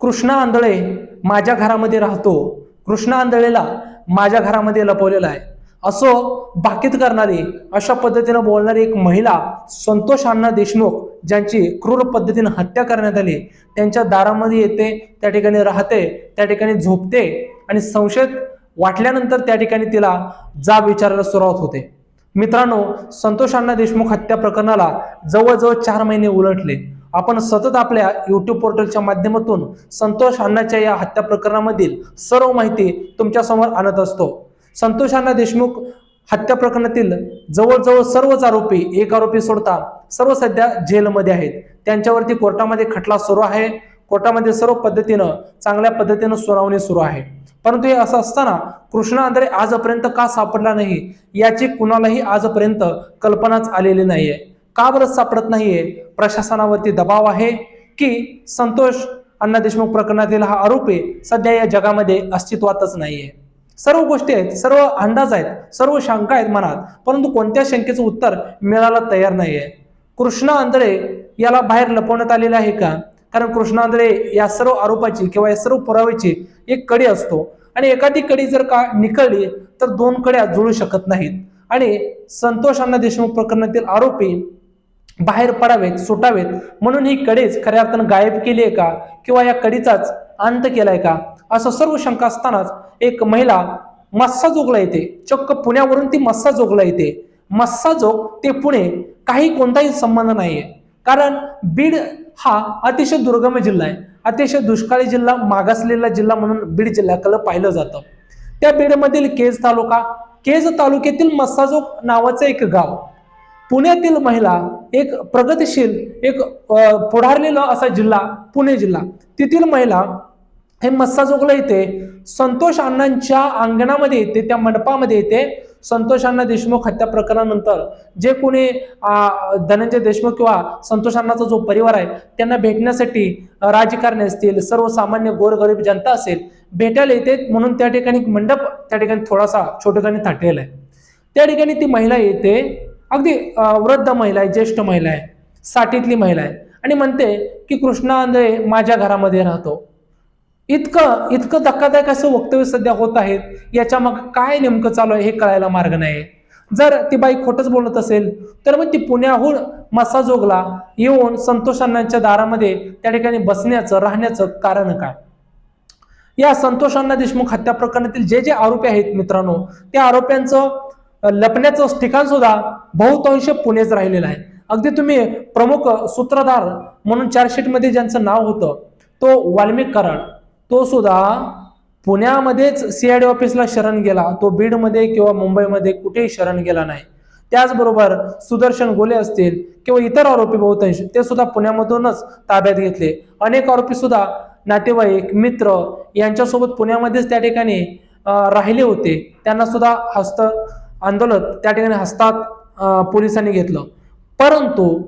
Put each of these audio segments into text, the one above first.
कृष्णा आंधळे माझ्या घरामध्ये राहतो. कृष्णा आंधळेला माझ्या घरामध्ये लपवलेला आहे. असो बाकीत करणारी अशा पद्धतीनं बोलणारी एक महिला संतोष अण्णा देशमुख ज्यांची क्रूर पद्धतीनं हत्या करण्यात आली त्यांच्या दारामध्ये येते त्या ठिकाणी राहते त्या ठिकाणी झोपते आणि संशयित वाटल्यानंतर त्या ठिकाणी तिला जाब विचारायला सुरुवात होते. मित्रांनो संतोष अण्णा देशमुख हत्या प्रकरणाला जवळजवळ चार महिने उलटले. आपण सतत आपल्या युट्यूब पोर्टलच्या माध्यमातून संतोष अण्णाच्या या हत्या प्रकरणामधील सर्व माहिती तुमच्यासमोर आणत असतो. संतोष अण्णा देशमुख हत्या प्रकरणातील जवळजवळ सर्वच आरोपी एक आरोपी सोडता सर्व सध्या जेलमध्ये आहेत. त्यांच्यावरती कोर्टामध्ये खटला सुरू आहे. कोर्टामध्ये सर्व पद्धतीनं चांगल्या पद्धतीनं सुनावणी सुरू आहे. परंतु हे असं असताना कृष्णा आंधळे आजपर्यंत का सापडला नाही याची कुणालाही आजपर्यंत कल्पनाच आलेली नाहीये. का बरं सापडत नाहीये? प्रशासनावरती दबाव आहे की संतोष अण्णा देशमुख प्रकरणातील हा आरोपी सध्या या जगामध्ये अस्तित्वातच नाहीये? सर्व गोष्टी आहेत सर्व अंदाज आहेत सर्व शंका आहेत मनात परंतु कोणत्या शंकेचं उत्तर मिळायला तयार नाहीये? कृष्णा आंधळे याला बाहेर लपवण्यात आलेलं आहे का? कारण कृष्णा आंधळे या सर्व आरोपाची किंवा या सर्व पुराव्याची एक कडी असतो आणि एखादी कडी जर का निकळली तर दोन कड्या जुळू शकत नाहीत. आणि संतोष अण्णा देशमुख प्रकरणातील आरोपी बाहेर पडावेत सुटावेत म्हणून ही कडेच खऱ्या अर्थानं गायब केली आहे का? किंवा या कडीचाच अंत केलाय का? असं सर्व शंका असतानाच एक महिला मस्सा जोगला येते. चक्क पुण्यावरून ती मस्सा जोगला येते. मस्सा जोग ते पुणे काही कोणताही संबंध नाहीये. कारण बीड हा अतिशय दुर्गम जिल्हा आहे. अतिशय दुष्काळी जिल्हा मागासलेला जिल्हा म्हणून बीड जिल्ह्याकडे पाहिलं जातं. त्या बीडमधील केज तालुका केज तालुक्यातील मस्साजोग नावाचं एक गाव. पुण्यातील महिला एक प्रगतिशील एक पुढारलेला असा जिल्हा पुणे जिल्हा. तेथील महिला हे मस्साजोगला येते संतोष अण्णांच्या अंगणामध्ये येते त्या मंडपामध्ये येते. संतोष अण्णा देशमुख हत्या प्रकरणानंतर जे कोणी धनंजय देशमुख किंवा संतोष अण्णाचा जो परिवार आहे त्यांना भेटण्यासाठी राजकारणी असतील सर्वसामान्य गोरगरीब जनता असेल भेटायला येते. म्हणून त्या ठिकाणी एक मंडप त्या ठिकाणी थोडासा छोटेखानी थाटलेला आहे. त्या ठिकाणी ती महिला येते. अगदी वृद्ध महिला आहे ज्येष्ठ महिला आहे साठीतली महिला आहे. आणि म्हणते की कृष्णा आंधळे माझ्या घरामध्ये राहतो. इतकं इतकं धक्कादायक असं वक्तव्य सध्या होत आहेत याच्या मग काय नेमकं चालू आहे हे कळायला मार्ग नाही जर ती बाई खोटंच बोलत असेल तर मग ती पुण्याहून मसाजोगला येऊन संतोष अण्णांच्या दारामध्ये त्या ठिकाणी बसण्याचं राहण्याचं कारण काय? या संतोष अण्णा देशमुख हत्या प्रकरणातील जे जे आरोपी आहेत मित्रांनो त्या आरोप्यांचं लपण्याचं ठिकाण सुद्धा बहुतांश पुणेच राहिलेलं आहे. अगदी तुम्ही प्रमुख सूत्रधार म्हणून चार्जशीटमध्ये ज्यांचं नाव होतं तो वाल्मिक कराड. तो सुद्धा पुण्यामध्येच सीआयडी ऑफिसला शरण गेला. तो बीडमध्ये किंवा मुंबईमध्ये कुठेही शरण गेला नाही. त्याचबरोबर सुदर्शन गोले असतील किंवा इतर आरोपी बहुतांश ते सुद्धा पुण्यामधूनच ताब्यात घेतले. अनेक आरोपी सुद्धा नातेवाईक मित्र यांच्यासोबत पुण्यामध्येच त्या ठिकाणी राहिले होते. त्यांना सुद्धा हस्त आंदोलन त्या ठिकाणी हस्तात पोलिसांनी घेतलं. परंतु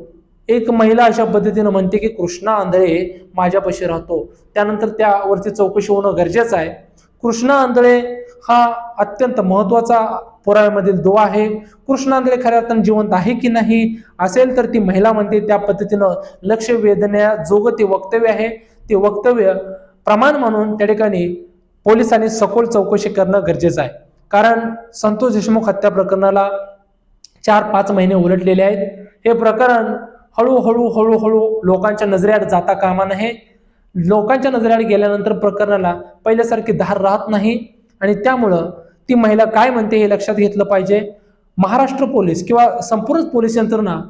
एक महिला अशा पद्धतीनं म्हणते की कृष्णा आंधळे माझ्यापाशी राहतो. त्यानंतर त्यावरती चौकशी होणं गरजेचं आहे. कृष्णा आंधळे हा अत्यंत महत्त्वाचा पुराव्यामधील दुवा आहे. कृष्णा आंधळे खऱ्या अर्थानं जिवंत आहे की नाही असेल तर ती महिला म्हणते त्या पद्धतीनं लक्ष वेधण्याजोगं ते वक्तव्य आहे. ते वक्तव्य प्रमाण म्हणून त्या ठिकाणी पोलिसांनी सखोल चौकशी करणं गरजेचं आहे. कारण संतोष देशमुख हत्या प्रकरणाला चार पाच महिने उलटलेले आहेत. हे प्रकरण हळूहळू हळूहळू लोकांच्या नजरेआड जाता कामा नये. लोकांच्या नजरेआड गेल्यानंतर प्रकरणाला पहिल्यासारखी धार राहत नाही आणि त्यामुळं ती महिला काय म्हणते हे लक्षात घेतलं पाहिजे. महाराष्ट्र पोलीस किंवा संपूर्ण पोलीस यंत्रणा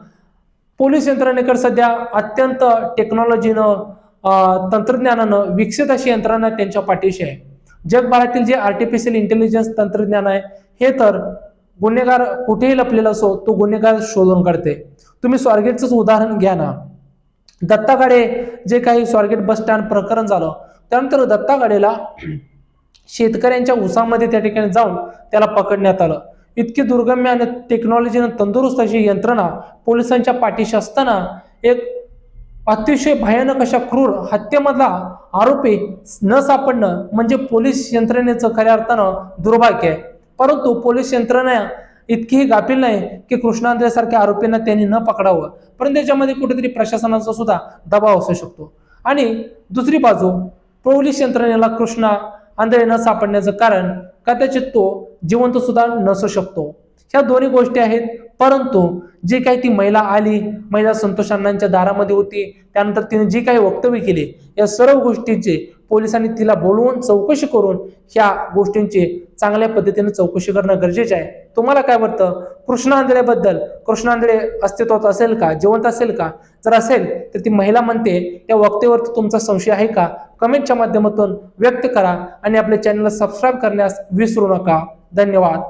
पोलीस यंत्रणेकडे सध्या अत्यंत टेक्नॉलॉजीनं तंत्रज्ञानानं विकसित अशी यंत्रणा त्यांच्या पाठीशी आहे. जगभरातील जे आर्टिफिशियल इंटेलिजन्स तंत्रज्ञान आहे हे तर गुन्हेगार कुठेही लपलेला असो तो गुन्हेगार शोधून काढते. तुम्ही स्वारगेटचंच उदाहरण घ्या ना. दत्तागाडे जे काही स्वारगेट बस स्टँड प्रकरण झालं त्यानंतर दत्तागाडेला शेतकऱ्यांच्या उसामध्ये त्या ठिकाणी जाऊन त्याला पकडण्यात आलं. इतकी दुर्गम्य आणि टेक्नॉलॉजीनं तंदुरुस्त अशी यंत्रणा पोलिसांच्या पाठीशी असताना एक अतिशय भयानक अशा क्रूर हत्येमधला आरोपी न सापडणं म्हणजे पोलीस यंत्रणेचं खऱ्या अर्थानं दुर्भाग्य आहे. परंतु पोलीस यंत्रणा इतकीही गाफील नाही की कृष्णांद्रेसारख्या आरोपींना त्यांनी न पकडावं. परंतु त्याच्यामध्ये कुठेतरी प्रशासनाचा सुद्धा दबाव असू शकतो. आणि दुसरी बाजू पोलीस यंत्रणेला कृष्णा आंधळे न सापडण्याचं कारण कदाचित तो जिवंत सुद्धा नसू शकतो. ह्या दोन्ही गोष्टी आहेत. परंतु जी काही ती महिला आली महिला संतोष अण्णांच्या दारामध्ये होती त्यानंतर तिने जी काही वक्तव्य केली या सर्व गोष्टींचे पोलिसांनी तिला बोलवून चौकशी करून ह्या गोष्टींची चांगल्या पद्धतीने चौकशी करणं गरजेचे आहे. तुम्हाला काय वाटतं? कृष्णा आंधळेबद्दल आंधळे अस्तित्वात असेल का? जिवंत असेल का? जर असेल तर ती महिला म्हणते त्या वक्तेवरती तुमचा संशय आहे का? कमेंटच्या माध्यमातून व्यक्त करा आणि आपल्या चॅनलला सबस्क्राईब करण्यास विसरू नका. धन्यवाद.